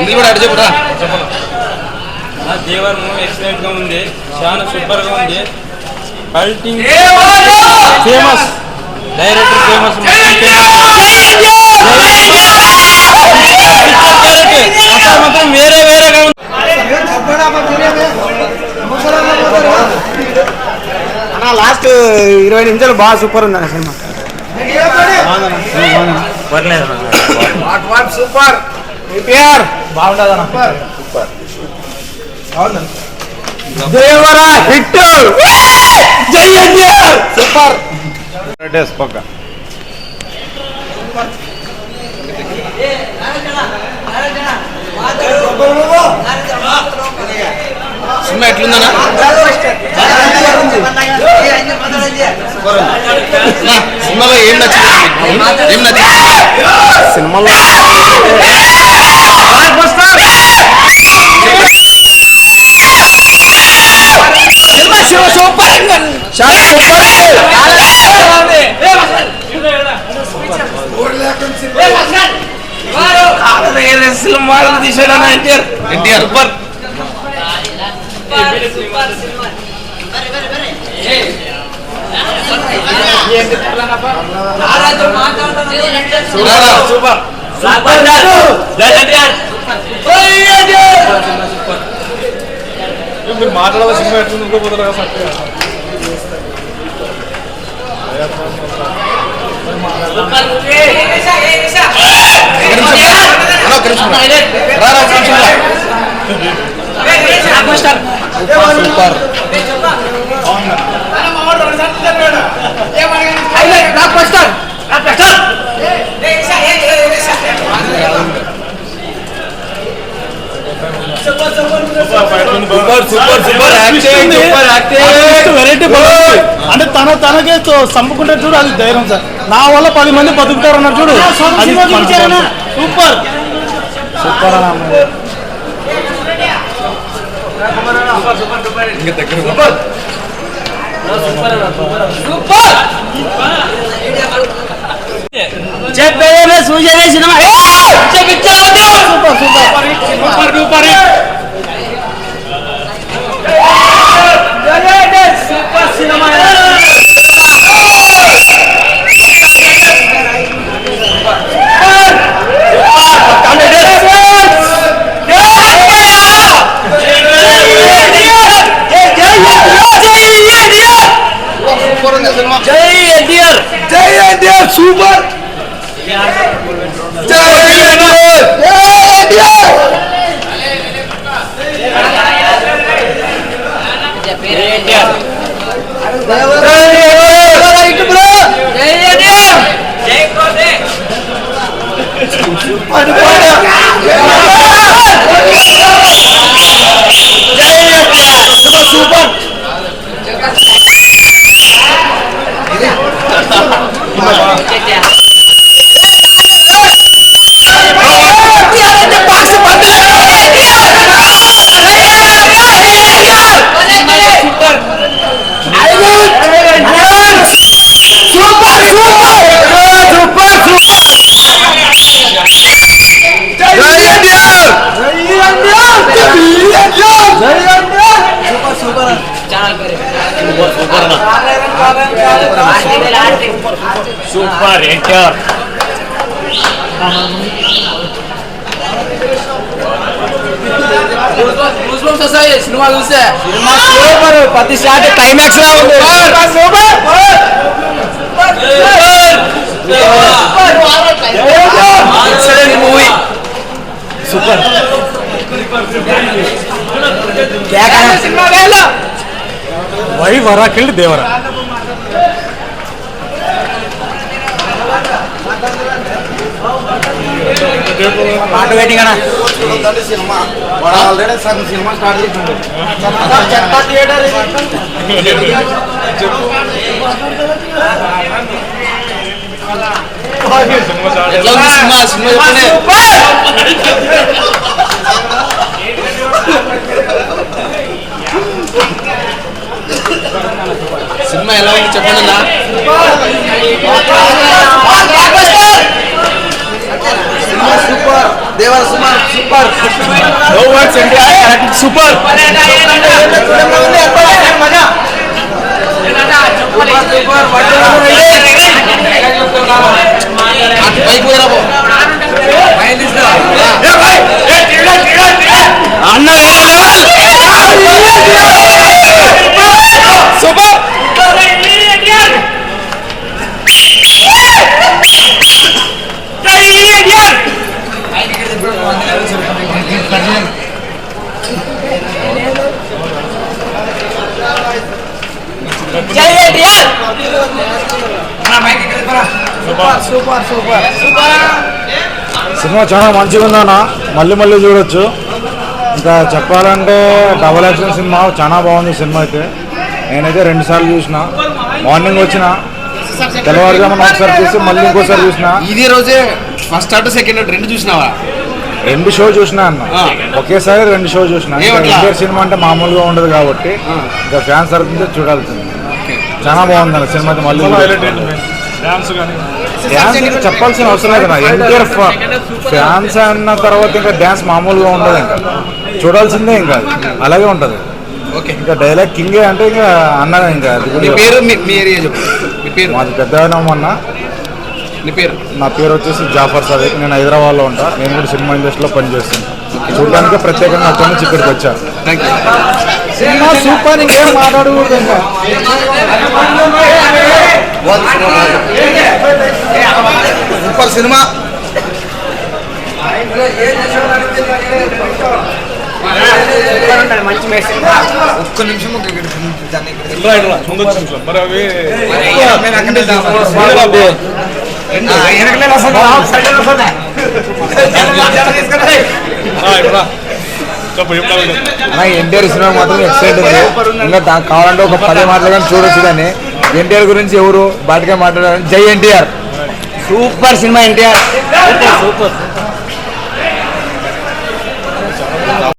ఇది కూడా అటు చెప్పురా దేవర్ మూవీ ఎక్సలెంట్గా ఉంది చాలా సూపర్గా ఉంది కల్టింగ్ ఫేమస్ డైరెక్టర్ ఫేమస్ మాత్రం వేరే వేరేగా ఉంది అన్న లాస్ట్ ఇరవై నిమిషాలు బాగా సూపర్ ఉంది cinema. Super. Devara hit. Super. పక్క. సినిమా ఎట్లుందన్నా? అన్నా, సినిమాలో ఏం నచ్చింది ఏం నచ్చింది సినిమాలో ఎన్టీఆర్. సూపర్ మీరు సూపర్ సినిమా చక్కగా. అన్న, ఒక్క నిమిషం రా. రా, రా, ఒక్క నిమిషం రా. Super super super super acting super variety బాగుంది అంటే తన తనకే తో- చంపుకుంటే చూడు అది ధైర్యం సార్. నా వల్ల పది మంది బతుకుతారు అన్నారు చూడు అది సూపర్. సూపర్ అన్న. చెప్పేదే సూచనే cinema super super super duper super super ఉంది సినిమా జై ఎన్టీఆర్ జై ఎన్టీఆర్ సూపర్ జై ఎన్టీఆర్ జై ఎన్టీఆర్ సూపర్ ఎన్టీఆర్ సినిమా చూస్తే సినిమా సూపర్ ప్రతి షాట్ క్లైమాక్స్ లా ఉంది super excellent movie super cinema why వరాకిల్ దేవరా పాట వెయిటింగ్ అన్న సినిమా ఆల్రెడీ సగం సినిమా స్టార్ట్ చేసిండు. చెత్త థియేటర్ సినిమా సినిమా సినిమా ఎలా చెప్పండి సూపర్. సినిమా చాలా మంచిగా ఉందన్న. మళ్ళీ మళ్ళీ చూడొచ్చు. ఇంకా చెప్పాలంటే డబల్ యాక్షన్ సినిమా చాలా బాగుంది సినిమా అయితే. నేనైతే రెండు సార్లు చూసిన. మార్నింగ్ వచ్చిన. తెల్లవారుజామున ఒకసారి చూసి మళ్ళీ ఇంకోసారి చూసిన. ఇది రోజే ఫస్ట్ స్టార్ట్ సెకండ్ స్టార్ట్ రెండు చూసినావా? రెండు షో చూసిన అన్న. ఒకేసారి రెండు షో చూసిన. సినిమా అంటే మామూలుగా ఉండదు కాబట్టి. ఇంకా ఫ్యాన్స్ తరఫున చూడాల్సింది. చాలా బాగుంది అన్న సినిమా అయితే మళ్ళీ డ్యాన్స్ ఇంకా చెప్పాల్సిన అవసరం లేదు నా ఎన్టీఆర్ ఫ్యాన్స్ అన్న తర్వాత ఇంకా డ్యాన్స్ మామూలుగా ఉండదు ఇంకా. చూడాల్సిందే ఇంకా. అలాగే ఉంటది. ఓకే. ఇంకా డైలాగ్ కింగే అంటే ఇంకా అన్న ఇంకా పేరు పేరు? మాది పెద్ద అన్న. నీ పేరు? నా పేరు వచ్చేసి జాఫర్ సదీక్. నేను హైదరాబాద్లో ఉంటా. నేను కూడా సినిమా ఇండస్ట్రీలో పనిచేస్తాను. చూడడానికి ప్రత్యేకంగా అక్కడి నుంచి ఇక్కడికి వచ్చా. థ్యాంక్ యూ సినిమా సూపర్ ఇంకేం మాట్లాడకూడదు ఇంకా. Super cinema. ఒక్క నిమిషం మరి అవి ఆ, ఇప్పుడు అన్న ఎన్టీఆర్ సినిమా మాత్రం ఎక్సైట్ ఉంది. ఇంకా దా- కావాలంటే ఒక పది మాటలు కానీ చూడొచ్చు కానీ ఎన్టీఆర్ గురించి ఎవరు బాటిగా మాట్లాడారు జై NTR. Super cinema NTR. Super.